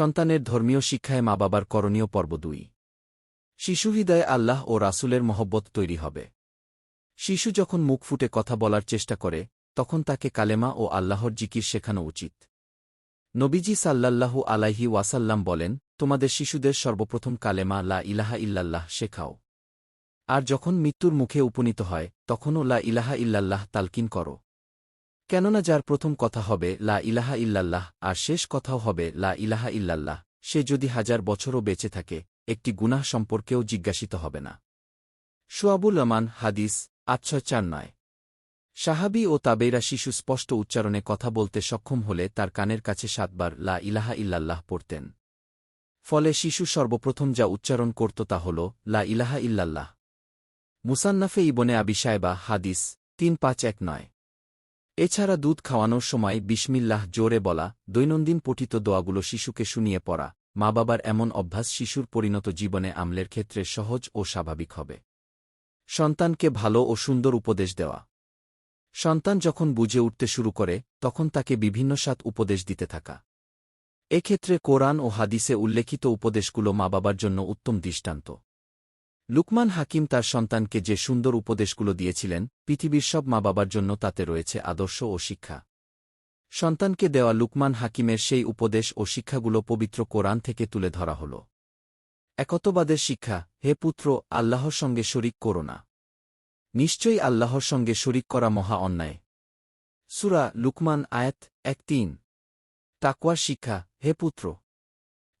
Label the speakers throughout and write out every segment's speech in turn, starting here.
Speaker 1: সন্তানের ধর্মীয় শিক্ষায় মা বাবার করণীয় পর্ব দুই। শিশু হৃদয়ে আল্লাহ ও রাসূলের মহব্বত তৈরি হবে। শিশু যখন মুখ ফুটে কথা বলার চেষ্টা করে, তখন তাকে কালেমা ও আল্লাহর জিকির শেখানো উচিত। নবীজি সাল্লাল্লাহু আলাইহি ওয়াসাল্লাম বলেন, তোমাদের শিশুদের সর্বপ্রথম কালেমা লা ইলাহা ইল্লাল্লাহ শেখাও। আর যখন মৃত্যুর মুখে উপনীত হয়, তখনও লা ইলাহা ইল্লাল্লাহ তালকিন করো। কেননা যার প্রথম কথা হবে, লা ইলাহা ইল্লাল্লাহ, আর শেষ কথাও হবে, লা ইলাহা ইল্লাল্লাহ, সে যদি হাজার বছরও বেঁচে থাকে, একটি গুনাহ সম্পর্কেও জিজ্ঞাসিত হবে না। সুয়াবুল রহমান হাদিস আচ্ছয় চার নয়। সাহাবি ও তাবেইরা শিশু স্পষ্ট উচ্চারণে কথা বলতে সক্ষম হলে তার কানের কাছে সাতবার লা ইলাহা ইল্লাল্লাহ পড়তেন। ফলে শিশু সর্বপ্রথম যা উচ্চারণ করত তা হল, লা ইলাহা ইল্লাল্লাহ। মুসান্নাফে ইবনে আবি সাহেবা হাদিস, তিন পাঁচ এক নয়। এছাড়া দুধ খাওয়ানোর সময় বিসমিল্লাহ জোরে বলা, দৈনন্দিন পঠিত দোয়াগুলো শিশুকে শুনিয়ে পড়া মা বাবার এমন অভ্যাস শিশুর পরিণত জীবনে আমলের ক্ষেত্রে সহজ ও স্বাভাবিক হবে। সন্তানকে ভালো ও সুন্দর উপদেশ দেওয়া। সন্তান যখন বুঝে উঠতে শুরু করে, তখন তাকে বিভিন্ন সাত উপদেশ দিতে থাকা। এক্ষেত্রে কোরআন ও হাদিসে উল্লেখিত উপদেশগুলো মা বাবার জন্য উত্তম দৃষ্টান্ত। লুকমান হাকিম তার সন্তানকে যে সুন্দর উপদেশগুলো দিয়েছিলেন, পৃথিবীর সব মা বাবার জন্য তাতে রয়েছে আদর্শ ও শিক্ষা। সন্তানকে দেওয়া লুকমান হাকিমের সেই উপদেশ ও শিক্ষাগুলো পবিত্র কোরআন থেকে তুলে ধরা হল। একতবাদের শিক্ষা, হে পুত্র, আল্লাহর সঙ্গে শরিক করো না। নিশ্চয়ই আল্লাহর সঙ্গে শরিক করা মহা অন্যায়। সুরা লুকমান আয়াত এক তিন। তাকুয়ার শিক্ষা, হে পুত্র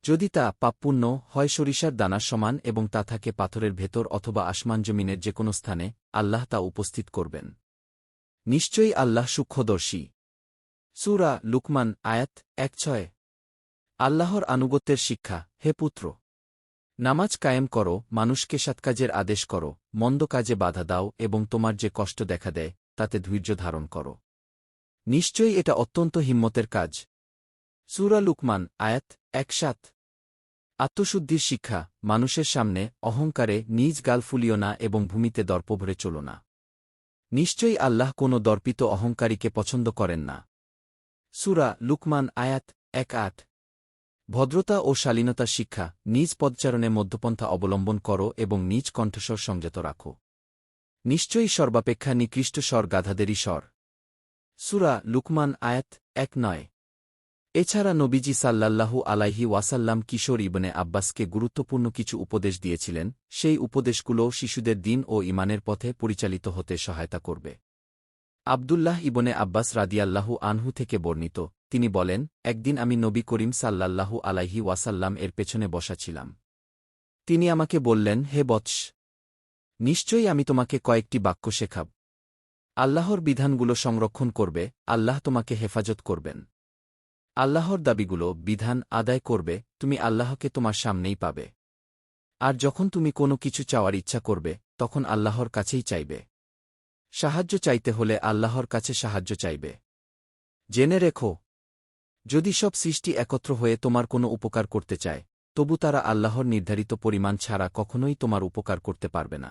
Speaker 1: যদি তা পাপপুণ্য হয় সরিষার দানার সমান এবং তা থাকে পাথরের ভেতর অথবা আসমান জমিনের যে কোনো স্থানে, আল্লাহ তা উপস্থিত করবেন। নিশ্চয়ই আল্লাহ সূক্ষ্মদর্শী। সুরা লুকমান আয়াত এক ছয়। আল্লাহর আনুগত্যের শিক্ষা, হে পুত্র! নামাজ কায়েম করো, মানুষকে সৎকাজের আদেশ করো, মন্দ কাজে বাধা দাও এবং তোমার যে কষ্ট দেখা দেয়, তাতে ধৈর্য ধারণ করো। নিশ্চয়ই এটা অত্যন্ত হিম্মতের কাজ। সুরা লুকমান, আয়াত এক সাত আত্মশুদ্ধির শিক্ষা, মানুষের সামনে অহংকারে নিজ গাল ফুলিও না এবং ভূমিতে দর্প ভরে চলো না। নিশ্চয়ই আল্লাহ কোনো দর্পিত অহংকারীকে পছন্দ করেন না। সুরা লুকমান, আয়াত এক আট ভদ্রতা ও শালীনতার শিক্ষা, নিজ পদচারণে মধ্যপন্থা অবলম্বন করো এবং নিজ কণ্ঠস্বর সংযত রাখো। নিশ্চয়ই সর্বাপেক্ষা নিকৃষ্ট স্বর গাধাদেরই স্বর। সুরা লুকমান, আয়াত এক নয় এছাড়া নবীজি সাল্লাল্লাহু আলাইহি ওয়াসাল্লাম কিশোর ইবনে আব্বাসকে গুরুত্বপূর্ণ কিছু উপদেশ দিয়েছিলেন, সেই উপদেশগুলো শিশুদের দিন ও ইমানের পথে পরিচালিত হতে সহায়তা করবে। আবদুল্লাহ ইবনে আব্বাস রাদিয়াল্লাহু আনহু থেকে বর্ণিত, তিনি বলেন, একদিন আমি নবী করিম সাল্লাল্লাহু আলাইহি ওয়াসাল্লাম এর পেছনে বসা ছিলাম। তিনি আমাকে বললেন, হে বৎস, নিশ্চয়ই আমি তোমাকে কয়েকটি বাক্য শেখাব। আল্লাহর বিধানগুলো সংরক্ষণ করবে, আল্লাহ তোমাকে হেফাজত করবেন। আল্লাহর দাবিগুলো বিধান আদায় করবে, তুমি আল্লাহকে তোমার সামনেই পাবে। আর যখন তুমি কোনো কিছু চাওয়ার ইচ্ছা করবে, তখন আল্লাহর কাছেই চাইবে। সাহায্য চাইতে হলে আল্লাহর কাছে সাহায্য চাইবে। জেনে রেখো, যদি সব সৃষ্টি একত্র হয়ে তোমার কোনো উপকার করতে চায়, তবু তারা আল্লাহর নির্ধারিত পরিমাণ ছাড়া কখনোই তোমার উপকার করতে পারবে না।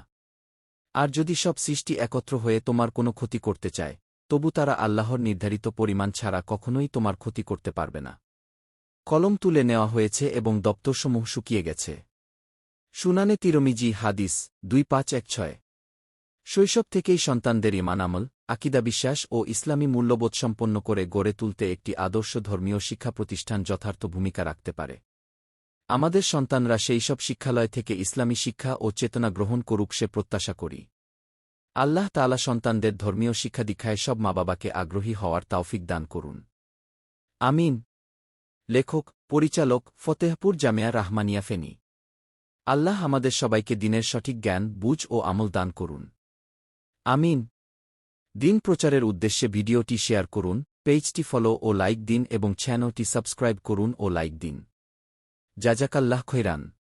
Speaker 1: আর যদি সব সৃষ্টি একত্র হয়ে তোমার কোনো ক্ষতি করতে চায় তবু তারা আল্লাহর নির্ধারিত পরিমাণ ছাড়া কখনোই তোমার ক্ষতি করতে পারবে না। কলম তুলে নেওয়া হয়েছে এবং দপ্তরসমূহ শুকিয়ে গেছে। সুনানে তিরমিজি হাদিস দুই পাঁচ এক ছয়। শৈশব থেকেই সন্তানদের ইমান আমল, আকিদা বিশ্বাস ও ইসলামী মূল্যবোধ সম্পন্ন করে গড়ে তুলতে একটি আদর্শ ধর্মীয় শিক্ষা প্রতিষ্ঠান যথার্থ ভূমিকা রাখতে পারে। আমাদের সন্তানরা সেই সব শিক্ষালয় থেকে ইসলামী শিক্ষা ও চেতনা গ্রহণ করুক সে প্রত্যাশা করি। আল্লাহ তালা সন্তানদের ধর্মীয় শিক্ষা দীক্ষায় সব মা বাবাকে আগ্রহী হওয়ার তাওফিক দান করুন। আমিন। লেখক, পরিচালক, ফতেহপুর জামিয়া রাহমানিয়া ফেনী। আল্লাহ আমাদের সবাইকে দিনের সঠিক জ্ঞান, বুঝ ও আমল দান করুন। আমিন। দিন প্রচারের উদ্দেশ্যে ভিডিওটি শেয়ার করুন, পেজটি ফলো ও লাইক দিন এবং চ্যানেলটি সাবস্ক্রাইব করুন ও লাইক দিন। জাজাকাল্লাহ খৈরান।